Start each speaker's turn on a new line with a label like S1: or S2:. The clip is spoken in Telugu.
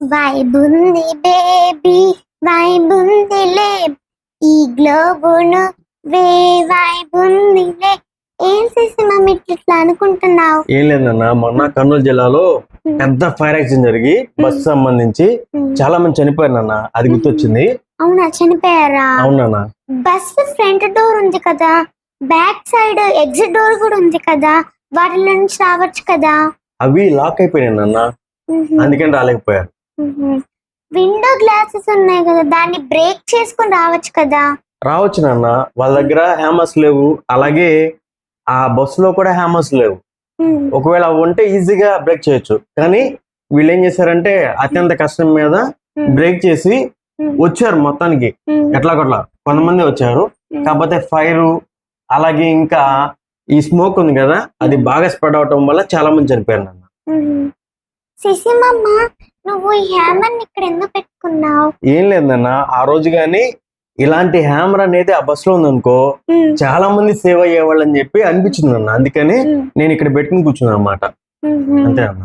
S1: వైబ్ ఉంది బేబీ వైబ్ ఉందిలే ఈ గ్లోబును వే వైబ్ ఉందిలే ఏం చేసి మమ్మీ ఇట్లా అనుకుంటున్నావు?
S2: ఏం లేదన్న మొన్న కర్నూలు జిల్లాలో పెద్ద ఫైర్ యాక్సిడెంట్ జరిగి బస్సు సంబంధించి చాలా మంది చనిపోయారన్న అది గుర్తొచ్చింది.
S1: అవునా చనిపోయారా?
S2: అవునన్నా
S1: బస్ ఫ్రంట్ డోర్ ఉంది కదా బ్యాక్ సైడ్ ఎగ్జిట్ డోర్ కూడా ఉంది కదా వాటిలో నుంచి రావచ్చు కదా?
S2: అవి లాక్ అయిపోయినాయి అన్న అందుకని రాలేకపోయారు.
S1: విండో గ్లాసెస్ ఉన్నాయి కదా దాన్ని బ్రేక్ చేసుకొని రావచ్చు కదా?
S2: రావచ్చు నాన్న. వాళ్ళ దగ్గర హ్యామర్స్ లేవు. అలాగే ఆ బస్సులో కూడా హ్యామర్స్ లేవు. ఒకవేళ అవి ఉంటే ఈజీగా బ్రేక్ చేయొచ్చు. కానీ వీళ్ళు ఏం చేశారంటే అత్యంత కష్టం మీద బ్రేక్ చేసి వచ్చారు మొత్తానికి. ఎట్లా కొట్లా కొంతమంది వచ్చారు. కాకపోతే ఫైర్ అలాగే ఇంకా ఈ స్మోక్ ఉంది కదా అది బాగా స్ప్రెడ్ అవటం వల్ల చాలా మంది చనిపోయారు నాన్న.
S1: శశిమమ్మ నువ్వు ఈ హ్యామర్ ఇక్కడ ఎందుకు పెట్టుకున్నావు
S2: ఏం లేదన్న ఆ రోజు కానీ ఇలాంటి హ్యామర్ అనేది ఆ బస్లో ఉందనుకో. చాలా మంది సేవ్ అయ్యేవాళ్ళని చెప్పి అనిపించింది అన్న అందుకని. నేను ఇక్కడ పెట్టుకుని కూర్చున్నాను అనమాట. అంతే అన్న